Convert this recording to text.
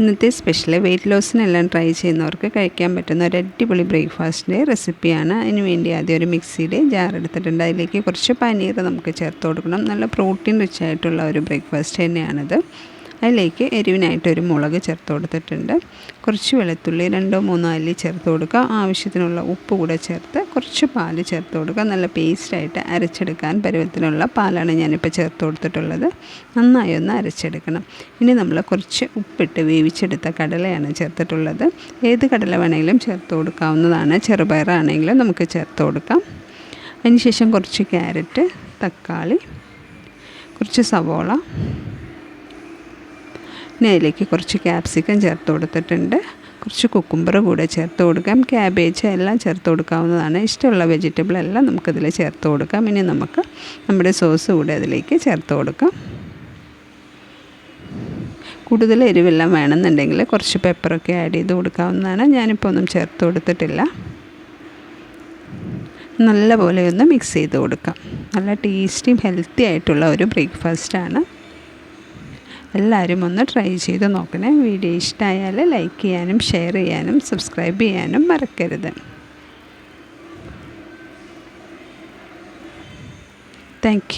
ഇന്നത്തെ special wait ലോസിനെല്ലാം try ചെയ്യുന്നവർക്ക് കഴിക്കാൻ പറ്റുന്ന ഒരു അടിപൊളി ബ്രേക്ക്ഫാസ്റ്റിന്റെ റെസിപ്പിയാണ് അതിന് വേണ്ടി ആദ്യം ഒരു മിക്സിയുടെ ജാർ എടുത്തിട്ടുണ്ട്. അതിലേക്ക് കുറച്ച് പനീർ നമുക്ക് ചേർത്ത് കൊടുക്കണം. നല്ല പ്രോട്ടീൻ റിച്ച് ആയിട്ടുള്ള ഒരു ബ്രേക്ക്ഫാസ്റ്റ് തന്നെയാണിത്. അതിലേക്ക് എരിവിനായിട്ട് ഒരു മുളക് ചേർത്ത് കൊടുത്തിട്ടുണ്ട്. കുറച്ച് വെളുത്തുള്ളി രണ്ടോ മൂന്നോ അല്ലി ചേർത്ത് കൊടുക്കുക. ആവശ്യത്തിനുള്ള ഉപ്പ് കൂടെ ചേർത്ത് കുറച്ച് പാൽ ചേർത്ത് കൊടുക്കുക. നല്ല പേസ്റ്റായിട്ട് അരച്ചെടുക്കാൻ പരുവത്തിനുള്ള പാലാണ് ഞാനിപ്പോൾ ചേർത്ത് കൊടുത്തിട്ടുള്ളത്. നന്നായി ഒന്ന് അരച്ചെടുക്കണം. ഇനി നമ്മൾ കുറച്ച് ഉപ്പിട്ട് വേവിച്ചെടുത്ത കടലയാണ് ചേർത്തിട്ടുള്ളത്. ഏത് കടല വേണമെങ്കിലും ചേർത്ത് കൊടുക്കാവുന്നതാണ്. ചെറുപയറാണെങ്കിലും നമുക്ക് ചേർത്ത് കൊടുക്കാം. അതിന് ശേഷം കുറച്ച് ക്യാരറ്റ് തക്കാളി കുറച്ച് സവോള ഇനി അതിലേക്ക് കുറച്ച് ക്യാപ്സിക്കം ചേർത്ത് കൊടുത്തിട്ടുണ്ട്. കുറച്ച് കുക്കുംബർ കൂടെ ചേർത്ത് കൊടുക്കാം. ക്യാബേജ് എല്ലാം ചേർത്ത് കൊടുക്കാവുന്നതാണ്. ഇഷ്ടമുള്ള വെജിറ്റബിൾ എല്ലാം നമുക്കതിൽ ചേർത്ത് കൊടുക്കാം. ഇനി നമുക്ക് നമ്മുടെ സോസ് കൂടെ അതിലേക്ക് ചേർത്ത് കൊടുക്കാം. കൂടുതൽ എരിവെല്ലാം വേണമെന്നുണ്ടെങ്കിൽ കുറച്ച് പെപ്പറൊക്കെ ആഡ് ചെയ്ത് കൊടുക്കാവുന്നതാണ്. ഞാനിപ്പോൾ ഒന്നും ചേർത്ത് കൊടുത്തിട്ടില്ല. നല്ലപോലെ ഒന്ന് മിക്സ് ചെയ്ത് കൊടുക്കാം. നല്ല ടേസ്റ്റിയും ഹെൽത്തി ആയിട്ടുള്ള ഒരു ബ്രേക്ക്ഫാസ്റ്റാണ് എല്ലാവരും ഒന്ന് ട്രൈ ചെയ്ത് നോക്കണേ. വീഡിയോ ഇഷ്ടമായാൽ ലൈക്ക് ചെയ്യാനും ഷെയർ ചെയ്യാനും സബ്സ്ക്രൈബ് ചെയ്യാനും മറക്കരുത്. താങ്ക്